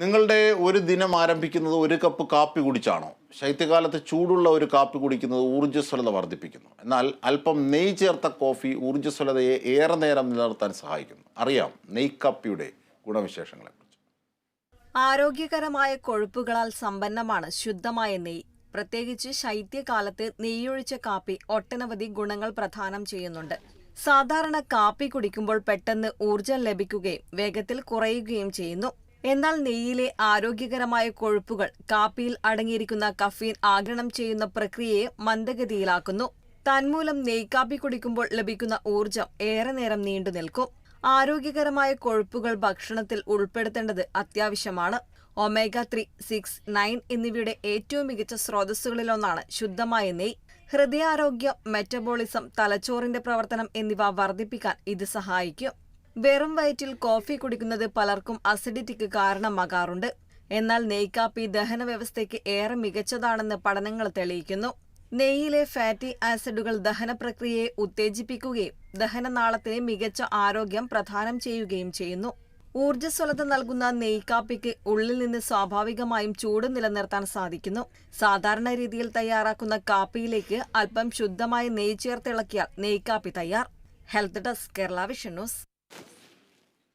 നിങ്ങളുടെ ഒരു ദിനം ആരംഭിക്കുന്നത് ഒരു കപ്പ് കാപ്പി കുടിച്ചാണോ? ശൈത്യകാലത്ത് ചൂടുള്ള ഒരു കാപ്പി കുടിക്കുന്നത് ഊർജസ്വലത വർദ്ധിപ്പിക്കുന്നു. എന്നാൽ അല്പം നെയ് ചേർത്ത കോഫി ഊർജസ്വലതയെ ഏറെ നേരം നിലനിർത്താൻ സഹായിക്കുന്നു. അറിയാം നെയ് കാപ്പിയുടെ ഗുണവിശേഷങ്ങളെക്കുറിച്ച്. ആരോഗ്യകരമായ കൊഴുപ്പുകളാൽ സമ്പന്നമാണ് ശുദ്ധമായ നെയ് പ്രത്യേകിച്ച് ശൈത്യകാലത്ത് നെയ്യൊഴിച്ച കാപ്പി ഒട്ടനവധി ഗുണങ്ങൾ പ്രദാനം ചെയ്യുന്നുണ്ട്. സാധാരണ കാപ്പി കുടിക്കുമ്പോൾ പെട്ടെന്ന് ഊർജം ലഭിക്കുകയും വേഗത്തിൽ കുറയുകയും ചെയ്യുന്നു. എന്നാൽ നെയ്യിലെ ആരോഗ്യകരമായ കൊഴുപ്പുകൾ കാപ്പിയിൽ അടങ്ങിയിരിക്കുന്ന കഫീൻ ആഗിരണം ചെയ്യുന്ന പ്രക്രിയയെ മന്ദഗതിയിലാക്കുന്നു. തന്മൂലം നെയ്ക്കാപ്പി കുടിക്കുമ്പോൾ ലഭിക്കുന്ന ഊർജം ഏറെ നേരം നീണ്ടു നിൽക്കും. ആരോഗ്യകരമായ കൊഴുപ്പുകൾ ഭക്ഷണത്തിൽ ഉൾപ്പെടുത്തേണ്ടത് അത്യാവശ്യമാണ്. ഒമേഗ ത്രീ സിക്സ് നയൻ എന്നിവയുടെ ഏറ്റവും മികച്ച സ്രോതസ്സുകളിലൊന്നാണ് ശുദ്ധമായ നെയ് ഹൃദയാരോഗ്യം മെറ്റബോളിസം തലച്ചോറിന്റെ പ്രവർത്തനം എന്നിവ വർദ്ധിപ്പിക്കാൻ ഇത് സഹായിക്കും. വെറും വയറ്റിൽ കോഫി കുടിക്കുന്നത് പലർക്കും അസിഡിറ്റിക്ക് കാരണമാകാറുണ്ട്. എന്നാൽ നെയ്ക്കാപ്പി ദഹന വ്യവസ്ഥയ്ക്ക് ഏറെ മികച്ചതാണെന്ന് പഠനങ്ങൾ തെളിയിക്കുന്നു. നെയ്യിലെ ഫാറ്റി ആസിഡുകൾ ദഹന പ്രക്രിയയെ ഉത്തേജിപ്പിക്കുകയും ദഹനനാളത്തിന് മികച്ച ആരോഗ്യം പ്രദാനം ചെയ്യുകയും ചെയ്യുന്നു. ഊർജസ്വലത നൽകുന്ന നെയ്ക്കാപ്പിക്ക് ഉള്ളിൽ നിന്ന് സ്വാഭാവികമായും ചൂട് നിലനിർത്താൻ സാധിക്കുന്നു. സാധാരണ രീതിയിൽ തയ്യാറാക്കുന്ന കാപ്പിയിലേക്ക് അല്പം ശുദ്ധമായ നെയ്യ് ചേർത്തിളക്കിയാൽ നെയ്ക്കാപ്പി തയ്യാർ. Health desk Kerala vision news.